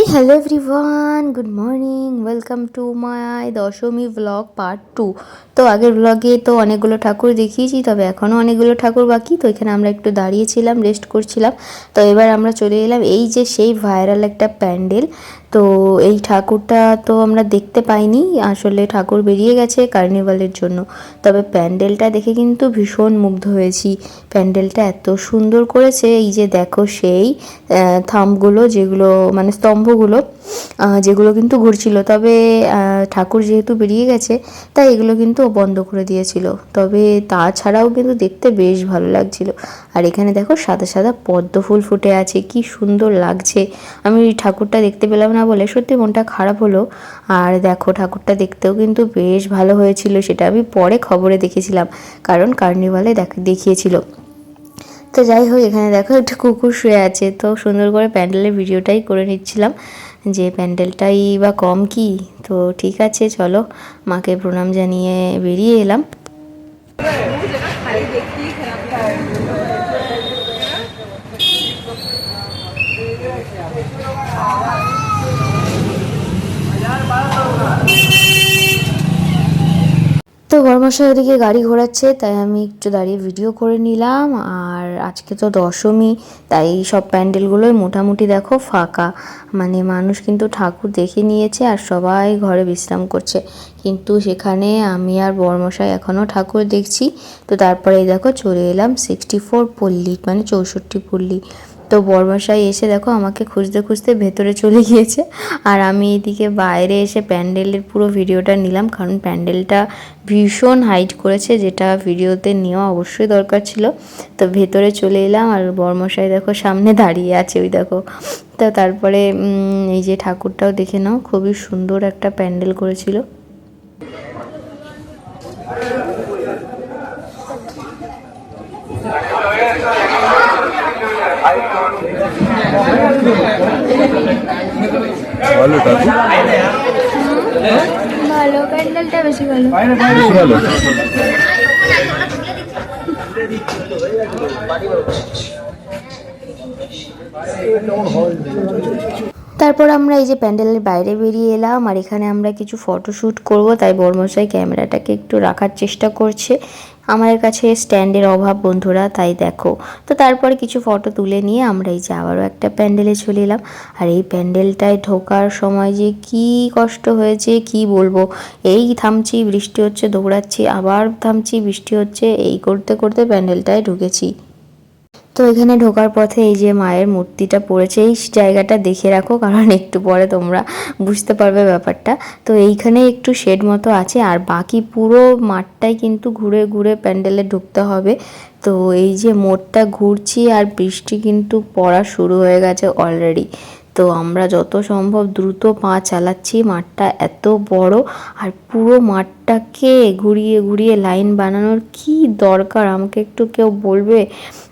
Hey hello everyone good morning welcome to my Dashami vlog part two তো আগের ব্লগে তো অনেকগুলো ঠাকুর দেখিয়েছি, তবে এখনও অনেকগুলো ঠাকুর বাকি। তো এখানে আমরা একটু দাঁড়িয়েছিলাম রেস্ট করছিলাম। তো এবার আমরা চলে এলাম, এই যে সেই ভাইরাল একটা প্যান্ডেল তো এই ঠাকুরটা তো আমরা দেখতে পাইনি। আসলে ঠাকুর বেরিয়ে গেছে কার্নিভালের জন্য। তবে প্যান্ডেলটা দেখে কিন্তু ভীষণ মুগ্ধ হয়েছি। প্যান্ডেলটা এত সুন্দর করেছে, এই যে দেখো সেই থামগুলো যেগুলো মানে স্তম্ভগুলো যেগুলো কিন্তু ঘুরছিল। তবে ঠাকুর যেহেতু বেরিয়ে গেছে, তাই এগুলো কিন্তু বন্ধ করে দিয়েছিল। তবে তাছাড়াও কিন্তু দেখতে বেশ ভালো লাগছিল। আর এখানে দেখো সাদা সাদা পদ্ম ফুল ফুটে আছে, কি সুন্দর লাগছে। আমি ঠাকুরটা দেখতে পেলাম না বলে সত্যি মনটা খারাপ হলো। আর দেখো, ঠাকুরটা দেখতেও কিন্তু বেশ ভালো হয়েছিল, সেটা আমি পরে খবরে দেখেছিলাম, কারণ কার্নিভালে দেখ- দেখিয়েছিল। তো যাই হোক, এখানে দেখো, একটা কুকুর শুয়ে আছে। তো সুন্দর করে প্যান্ডেলের ভিডিওটাই করে নিচ্ছিলাম, যে প্যান্ডেলটাই বা কম কি? তো ঠিক আছে, চলো, মাকে প্রণাম জানিয়ে বেরিয়ে এলাম। তো বর্মশাই ওদিকে গাড়ি ঘোরাচ্ছে, তাই আমি একটু দাঁড়িয়ে ভিডিও করে নিলাম। আর আজকে তো দশমী, তাই সব প্যান্ডেলগুলোই মোটামুটি দেখো ফাঁকা। মানে মানুষ কিন্তু ঠাকুর দেখে নিয়েছে আর সবাই ঘরে বিশ্রাম করছে। কিন্তু সেখানে আমি আর বর্মশাই এখনও ঠাকুর দেখছি। তো তারপরে দেখো চলে এলাম সিক্সটি ফোর পল্লী মানে চৌষট্টি পল্লী। তো বর্মশাই এসে দেখো আমাকে খুঁজতে খুঁজতে ভেতরে চলে গিয়েছে। আর আমি এদিকে বাইরে এসে প্যান্ডেলের পুরো ভিডিওটা নিলাম, কারণ প্যান্ডেলটা ভীষণ হাইট করেছে, যেটা ভিডিওতে নেওয়া অবশ্যই দরকার ছিল। তো ভেতরে চলে এলাম আর বর্মশাই দেখো সামনে দাঁড়িয়ে আছে ওই দেখো। তো তারপরে এই যে ঠাকুরটাও দেখে নাও, খুবই সুন্দর একটা প্যান্ডেল করেছিল। ভালো ভালো বেশি ভালো। বেশি ভালো। তারপর আমরা এই যে প্যান্ডেলের বাইরে বেরিয়ে এলাম আর এখানে আমরা কিছু ফটোশ্যুট করব তাই বর্মশাই ক্যামেরাটাকে একটু রাখার চেষ্টা করছে। আমাদের কাছে স্ট্যান্ডের অভাব, বন্ধুরা, তাই দেখো। তো তারপরে কিছু ফটো তুলে নিয়ে আমরা এই যে আবারও একটা প্যান্ডেলে চলে এলাম। আর এই প্যান্ডেলটায় ঢোকার সময় যে কি কষ্ট হয়েছে, কি বলব? এই থামছি, বৃষ্টি হচ্ছে, দৌড়াচ্ছি, আবার থামছি, বৃষ্টি হচ্ছে, এই করতে করতে প্যান্ডেলটায় ঢুকেছি। তো এখানে ঢোকার পথে এই যে মায়ের মূর্তিটা পড়েছে, এই জায়গাটা দেখে রাখো, কারণ একটু পরে তোমরা বুঝতে পারবে ব্যাপারটা। তো এইখানে একটু শেড মতো আছে, আর বাকি পুরো মাঠটাই কিন্তু ঘুরে ঘুরে প্যান্ডেলে ঢুকতে হবে। তো এই যে মোড়টা ঘুরছি, আর বৃষ্টি কিন্তু পড়া শুরু হয়ে গেছে অলরেডি তো আমরা যত সম্ভব দ্রুত পা চালাচ্ছি। মাঠটা এত বড় আর পুরো মাঠটাকে ঘুরিয়ে ঘুরিয়ে লাইন বানানোর কি দরকার? আমাকে একটু কেউ বলবে?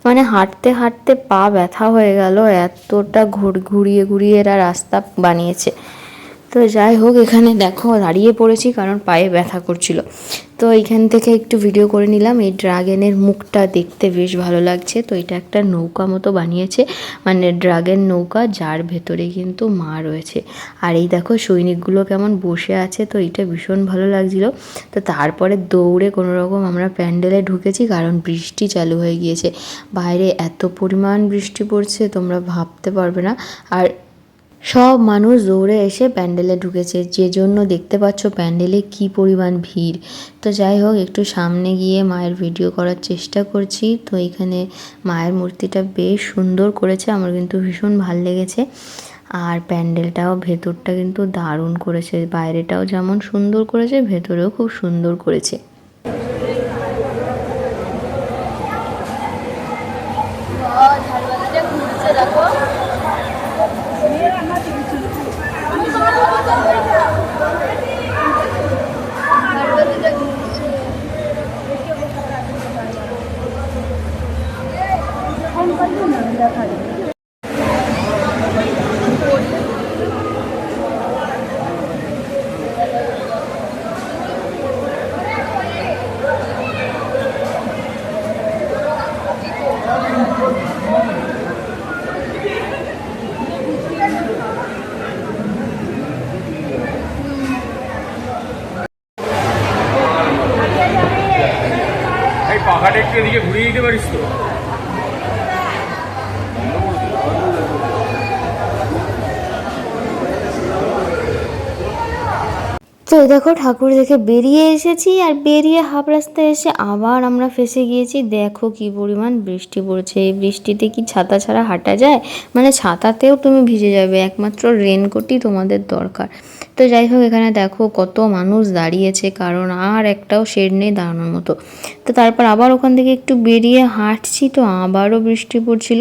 মানে হাঁটতে হাঁটতে পা ব্যথা হয়ে গেল। এতটা ঘুর, ঘুরিয়ে ঘুরিয়ে এরা রাস্তা বানিয়েছে। তো যাই হোক, এখানে দেখো দাঁড়িয়ে পড়েছি কারণ পায়ে ব্যথা করছিল। তো এইখান থেকে একটু ভিডিও করে নিলাম। এই ড্রাগনের মুখটা দেখতে বেশ ভালো লাগছে। তো এটা একটা নৌকা মতো বানিয়েছে। মানে ড্রাগন নৌকা, যার ভেতরে কিন্তু মা রয়েছে। আর এই দেখো সৈনিকগুলো কেমন বসে আছে। তো এটা ভীষণ ভালো লাগছিল। তো তারপরে দৌড়ে কোনো রকম আমরা প্যান্ডেলে ঢুকেছি কারণ বৃষ্টি চালু হয়ে গিয়েছে। বাইরে এত পরিমাণ বৃষ্টি পড়ছে, তোমরা ভাবতে পারবে না। আর সব মানুষ দৌড়ে এসে প্যান্ডেলে ঢুকেছে। যে জন্য দেখতে পাচ্ছ প্যান্ডেলে কি পরিমাণ ভিড়। তো যাই হোক, একটু সামনে গিয়ে মায়ের ভিডিও করার চেষ্টা করছি। তো এখানে মায়ের মূর্তিটা বেশ সুন্দর করেছে। আমার কিন্তু ভীষণ ভালো লেগেছে। আর প্যান্ডেলটাও ভেতরটা কিন্তু দারুণ করেছে। বাইরেটাও যেমন সুন্দর করেছে, ভেতরেও খুব সুন্দর করেছে। পাহাড়ে একটু এদিকে ঘুরিয়ে দিতে পারিস তো তো দেখো ঠাকুর দেখে বেরিয়ে এসেছি আর বেরিয়ে হাফ রাস্তায় এসে আবার আমরা ফেসে গিয়েছি। দেখো কি পরিমাণ বৃষ্টি পড়ছে। এই বৃষ্টিতে কি ছাতা ছাড়া হাঁটা যায়? মানে ছাতাতেও তুমি ভিজে যাবে। একমাত্র রেনকোটই তোমাদের দরকার। তো যাই হোক, এখানে দেখো কত মানুষ দাঁড়িয়েছে, কারণ আর একটাও শেড নেই দাঁড়ানোর মতো। তো তারপর আবার ওখান থেকে একটু বেরিয়ে হাঁটছি তো আবারও বৃষ্টি পড়ছিল।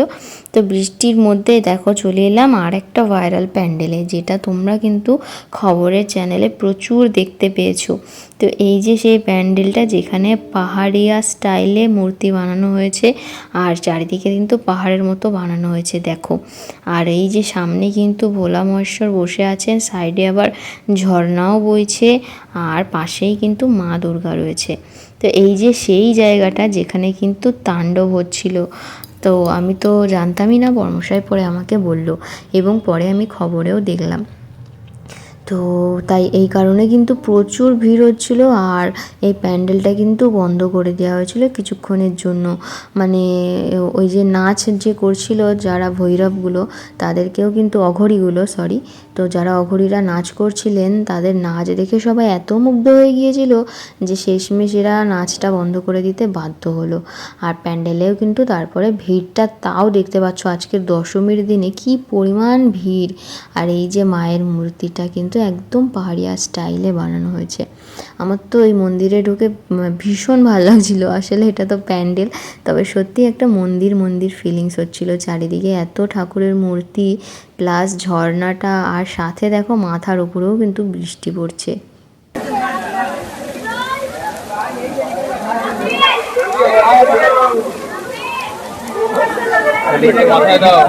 তো বৃষ্টির মধ্যে দেখো চলে এলাম আর একটা ভাইরাল প্যান্ডেলে যেটা তোমরা কিন্তু খবরের চ্যানেলে প্রচুর দেখতে পেয়েছ। তো এই যে সেই প্যান্ডেলটা যেখানে পাহাড়িয়া স্টাইলে মূর্তি বানানো হয়েছে, আর চারিদিকে কিন্তু পাহাড়ের মতো বানানো হয়েছে, দেখো। আর এই যে সামনে কিন্তু ভোলা মহেশ্বর বসে আছেন সাইডে আবার ঝর্ণাও বইছে, আর পাশেই কিন্তু মা দুর্গা রয়েছে। তো এই যে সেই জায়গাটা যেখানে কিন্তু তাণ্ডব হচ্ছিল, তো আমি তো জানতামই না, বর্মশাই পরে আমাকে বলল এবং পরে আমি খবরেও দেখলাম। তো তাই এই কারণে কিন্তু প্রচুর ভিড় হচ্ছিল আর এই প্যান্ডেলটা কিন্তু বন্ধ করে দেওয়া হয়েছিল কিছুক্ষণের জন্য। মানে ওই যে নাচ যে করছিল যারা ভৈরবগুলো, তাদেরকেও কিন্তু অঘরীগুলো সরি তো যারা অঘরীরা নাচ করছিলেন, তাদের নাচ দেখে সবাই এত মুগ্ধ হয়ে গিয়েছিল যে শেষমেশ এরা নাচটা বন্ধ করে দিতে বাধ্য হলো। আর প্যান্ডেলেও কিন্তু তারপরে ভিড়টা তাও দেখতে পাচ্ছ আজকের দশমীর দিনে কি পরিমাণ ভিড়। আর এই যে মায়ের মূর্তিটা কিন্তু একদম পাহাড়িয়া স্টাইলে বানানো হয়েছে। আমার তো এই মন্দিরে ঢুকে ভীষণ ভালো লাগছিল। আসলে এটা তো প্যান্ডেল, তবে সত্যি একটা মন্দির মন্দির ফিলিংস হচ্ছিল। চারিদিকে এত ঠাকুরের মূর্তি প্লাস ঝর্ণাটা, আর সাথে দেখো মাথার উপরেও কিন্তু বৃষ্টি পড়ছে। মাথায় দাও।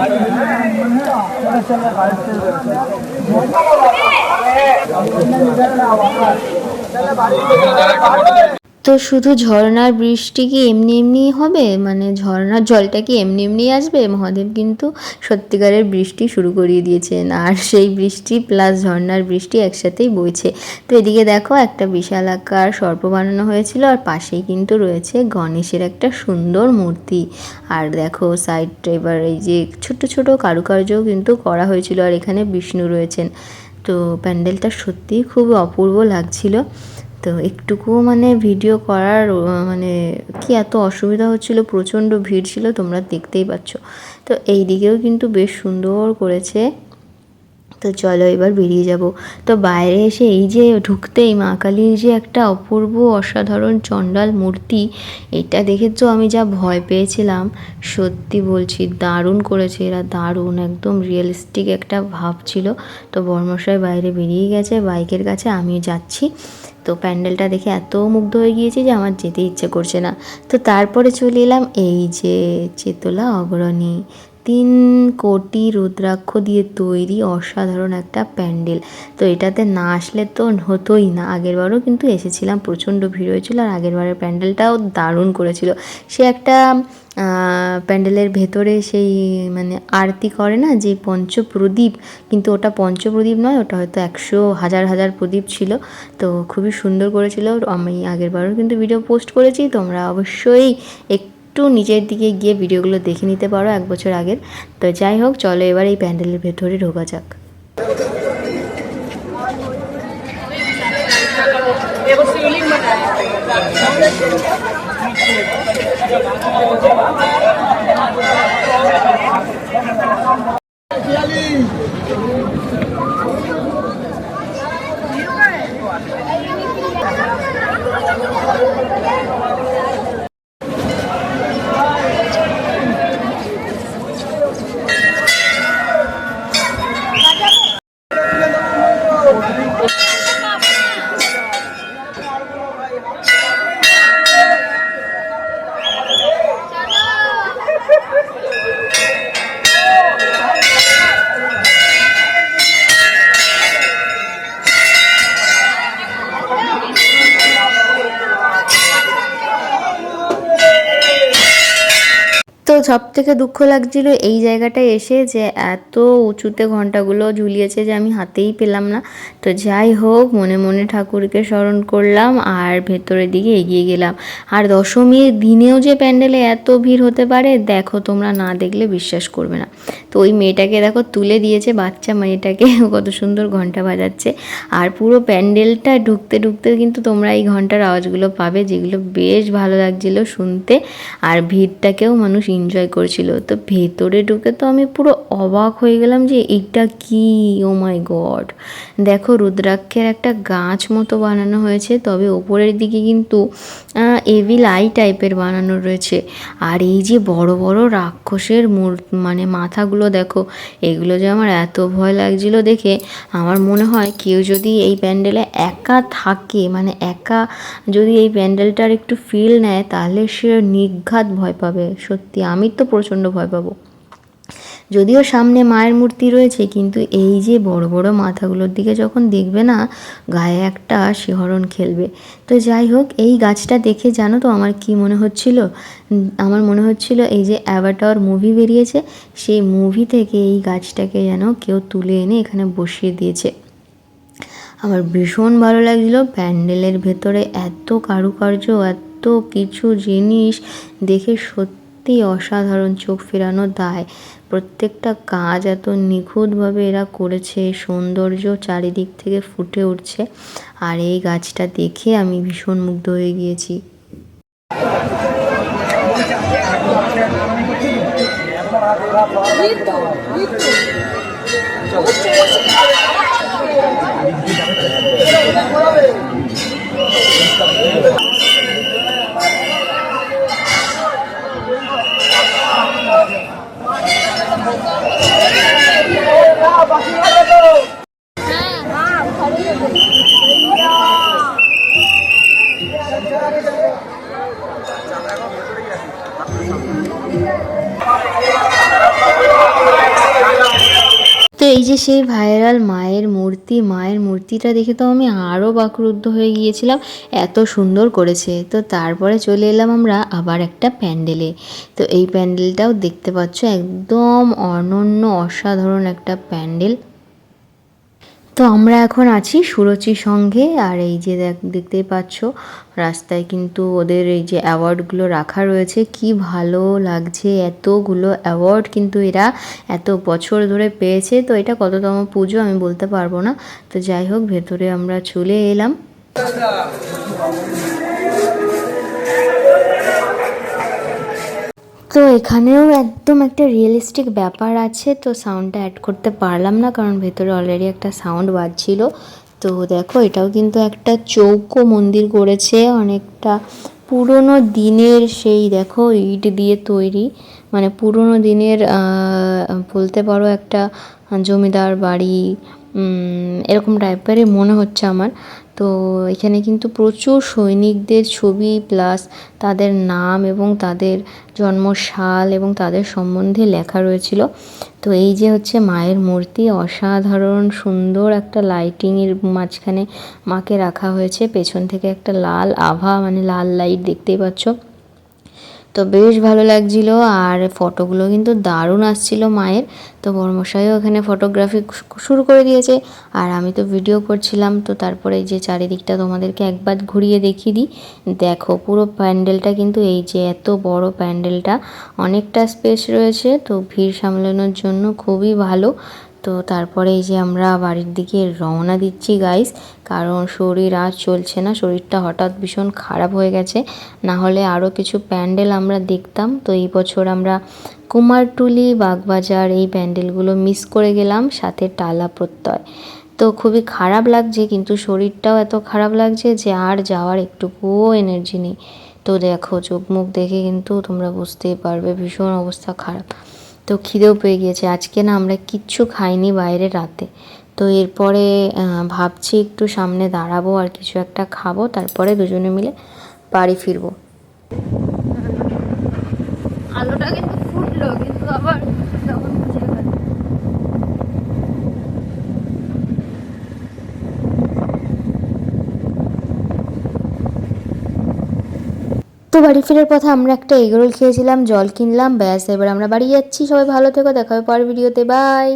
তো শুধু ঝর্ণার বৃষ্টি কি এমনি এমনি হবে? মানে ঝর্ণার জলটা কি এমনি এমনি আসবে? মহাদেব কিন্তু সত্যিকারের বৃষ্টি শুরু করিয়ে দিয়েছেন আর সেই বৃষ্টি প্লাস ঝর্ণার বৃষ্টি একসাথেই বইছে। তো এদিকে দেখো একটা বিশাল আকার সর্প বানানো হয়েছিল আর পাশেই কিন্তু রয়েছে গণেশের একটা সুন্দর মূর্তি। আর দেখো সাইড এবার এই যে ছোট ছোট কারুকার্যও কিন্তু করা হয়েছিল আর এখানে বিষ্ণু রয়েছেন। তো প্যান্ডেলটা সত্যিই খুব অপূর্ব লাগছিল। তো একটুকুও মানে ভিডিও করার মানে কি এত অসুবিধা হচ্ছিল, প্রচণ্ড ভিড় ছিল, তোমরা দেখতেই পাচ্ছ। তো এই দিকেও কিন্তু বেশ সুন্দর করেছে তো চলো এবার বেরিয়ে যাব। তো বাইরে এসে এই যে ঢুকতেই মা কালীর যে একটা অপূর্ব অসাধারণ চণ্ডাল মূর্তি, এটা দেখে তো আমি যা ভয় পেয়েছিলাম। সত্যি বলছি, দারুণ করেছে এরা, দারুণ, একদম রিয়েলিস্টিক একটা ভাব ছিল। তো বর্মশাই বাইরে বেরিয়ে গেছে, বাইকের কাছে আমিও যাচ্ছি। তো প্যান্ডেলটা দেখে এত মুগ্ধ হয়ে গিয়েছি যে আমার যেতে ইচ্ছে করছে না। তো তারপরে চলে এলাম এই যে চেতলা অগ্রণী। তিন কোটি রুদ্রাক্ষ দিয়ে তৈরি অসাধারণ একটা প্যান্ডেল। তো এটাতে না আসলে তো হতোই না। আগেরবারও কিন্তু এসেছিলাম, প্রচণ্ড ভিড় হয়েছিল আর আগেরবারের প্যান্ডেলটাও দারুণ করেছিল। সে একটা প্যান্ডেলের ভেতরে সেই মানে আরতি করে না, যে পঞ্চপ্রদীপ। কিন্তু ওটা পঞ্চপ্রদীপ নয়, ওটা হয়তো একশো হাজার হাজার প্রদীপ ছিল। তো খুবই সুন্দর করেছিল। আমি আগেরবারও কিন্তু ভিডিও পোস্ট করেছি, তোমরা অবশ্যই একটু নিজের দিকে গিয়ে ভিডিওগুলো দেখে নিতে পারো এক বছর আগের। তো যাই হোক, চলো এবার এই প্যান্ডেলের ভেতরে ঢোকা যাক। সব থেকে দুঃখ লাগছিল এই জায়গাটায় এসে যে এত উঁচুতে ঘন্টাগুলো ঝুলিয়েছে যে আমি হাতেই পেলাম না। তো যাই হোক, মনে মনে ঠাকুরকে স্মরণ করলাম আর ভেতরের দিকে এগিয়ে গেলাম। আর দশমীর দিনেও যে প্যান্ডেলে এত ভিড় হতে পারে, দেখো তোমরা না দেখলে বিশ্বাস করবে না। তো ওই মেয়েটাকে দেখো তুলে দিয়েছে, বাচ্চা মেয়েটাকে, কত সুন্দর ঘণ্টা বাজাচ্ছে। আর পুরো প্যান্ডেলটা ঢুকতে ঢুকতে কিন্তু তোমরা এই ঘণ্টার আওয়াজগুলো পাবে, যেগুলো বেশ ভালো লাগছিল শুনতে। আর ভিড়টাকেও মানুষ এনজয় করছিল। তো ভেতরে ঢুকে তো আমি পুরো অবাক হয়ে গেলাম যে এইটা কি? ও মাই গড দেখো রুদ্রাক্ষের একটা গাছ মতো বানানো হয়েছে, তবে ওপরের দিকে কিন্তু এভিল আই টাইপের বানানো রয়েছে। আর এই যে বড় বড় রাক্ষসের মূর মানে মাথাগুলো দেখো, এগুলো যে আমার এত ভয় লাগছিল দেখে আমার মনে হয় কেউ যদি এই প্যান্ডেলে একা থাকে মানে একা যদি এই প্যান্ডেলটার একটু ফিল নেয়, তাহলে সে নিঘাত ভয় পাবে, সত্যি। আমি তো প্রচণ্ড ভয় পাবো। যদিও সামনে মায়ের মূর্তি রয়েছে, কিন্তু এই যে বড় বড় মাথাগুলোর দিকে যখন দেখবে না, গায়ে একটা শিহরণ খেলবে। তো যাই হোক, এই গাছটা দেখে জানো তো আমার কি মনে হচ্ছিল? আমার মনে হচ্ছিল এই যে অ্যাভাটার মুভি বেরিয়েছে, সেই মুভি থেকে এই গাছটাকে যেন কেউ তুলে এনে এখানে বসিয়ে দিয়েছে। আমার ভীষণ ভালো লাগছিল, প্যান্ডেলের ভেতরে এত কারুকার্য, এত কিছু জিনিস দেখে সত্যি অসাধারণ চোখ ফেরানো দায়। প্রত্যেকটা কাজ এত নিখুঁতভাবে এরা করেছে, সৌন্দর্য চারিদিক থেকে ফুটে উঠছে, আর এই গাছটা দেখে আমি ভীষণ মুগ্ধ হয়ে গিয়েছি। এই যে সেই ভাইরাল মায়ের মূর্তি, মায়ের মূর্তিটা দেখে তো আমি আরও বাকরুদ্ধ হয়ে গিয়েছিলাম। এত সুন্দর করেছে। তো তারপরে চলে এলাম আমরা আবার একটা প্যান্ডেলে। তো এই প্যান্ডেলটাও দেখতে পাচ্ছ, একদম অনন্য, অসাধারণ একটা প্যান্ডেল। তো আমরা এখন আছি সুরচি সঙ্গে, আর এই যে দেখ- দেখতেই পাচ্ছ, রাস্তায় কিন্তু ওদের এই যে অ্যাওয়ার্ডগুলো রাখা রয়েছে, কি ভালো লাগছে, এতগুলো অ্যাওয়ার্ড কিন্তু এরা এত বছর ধরে পেয়েছে, তো এটা কততম পুজো আমি বলতে পারব না। তো যাই হোক, ভেতরে আমরা চলে এলাম। তো এখানেও একদম একটা রিয়েলিস্টিক ব্যাপার আছে, তো সাউন্ডটা অ্যাড করতে পারলাম না, কারণ ভেতরে অলরেডি একটা সাউন্ড বাজছিল। তো দেখো, এটাও কিন্তু একটা চৌকো মন্দির করেছে, অনেকটা পুরনো দিনের সেই দেখো ইট দিয়ে তৈরি। মানে পুরনো দিনের বলতে পারো একটা জমিদার বাড়ি এরকম টাইপেরই মনে হচ্ছে আমার। তো এখানে কিন্তু প্রচুর সৈনিকদের ছবি প্লাস তাদের নাম এবং তাদের জন্মসাল এবং তাদের সম্বন্ধে লেখা রয়েছিল। তো এই যে হচ্ছে মায়ের মূর্তি, অসাধারণ সুন্দর একটা লাইটিংয়ের মাঝখানে মাকে রাখা হয়েছে। পেছন থেকে একটা লাল আভা মানে লাল লাইট দেখতেই পাচ্ছ। তো বেশ ভালো লাগছিল আর ফটোগুলো কিন্তু দারুণ আসছিল মায়ের। তো বর্মশাইও ওখানে ফটোগ্রাফি শুরু করে দিয়েছে। আর আমি তো ভিডিও করছিলাম, তো তারপরে এই যে চারিদিকটা তোমাদেরকে একবার ঘুরিয়ে দেখিয়ে দিই। দেখো, পুরো প্যান্ডেলটা কিন্তু এই যে এত বড় প্যান্ডেলটা, অনেকটা স্পেস রয়েছে। তো ভিড় সামলানোর জন্য খুবই ভালো। তো তারপরে এই যে আমরা বাড়ির দিকে রওনা দিচ্ছি গাইস কারণ শরীর আর চলছে না। শরীরটা হঠাৎ ভীষণ খারাপ হয়ে গেছে। না হলে আরও কিছু প্যান্ডেল আমরা দেখতাম। তো এই বছর আমরা কুমারটুলি, বাগবাজার এই প্যান্ডেলগুলো মিস করে গেলাম, সাথে টালা প্রত্যয়। তো খুবই খারাপ লাগছে, কিন্তু শরীরটাও এত খারাপ লাগছে যে আর যাওয়ার একটুকুও এনার্জি নেই। তো দেখো, চোখ মুখ দেখে কিন্তু তোমরা বুঝতেই পারবে, ভীষণ অবস্থা খারাপ। তো খিদেও পেয়ে গিয়েছে। আজকে না আমরা কিচ্ছু খাইনি বাইরে রাতে। তো এরপরে ভাবছি একটু সামনে দাঁড়াবো আর কিছু একটা খাব, তারপরে দুজনে মিলে বাড়ি ফিরবো। আলোটা কিন্তু ফুটলো কিন্তু আবার তখন বুঝে গেল তো তো বাড়ি ফেরার পথে আমরা একটা এগরোল খেয়েছিলাম, জল কিনলাম, ব্যাস, এবার আমরা বাড়ি যাচ্ছি। সবাই ভালো থেকো, দেখা হবে পরের ভিডিওতে। বাই!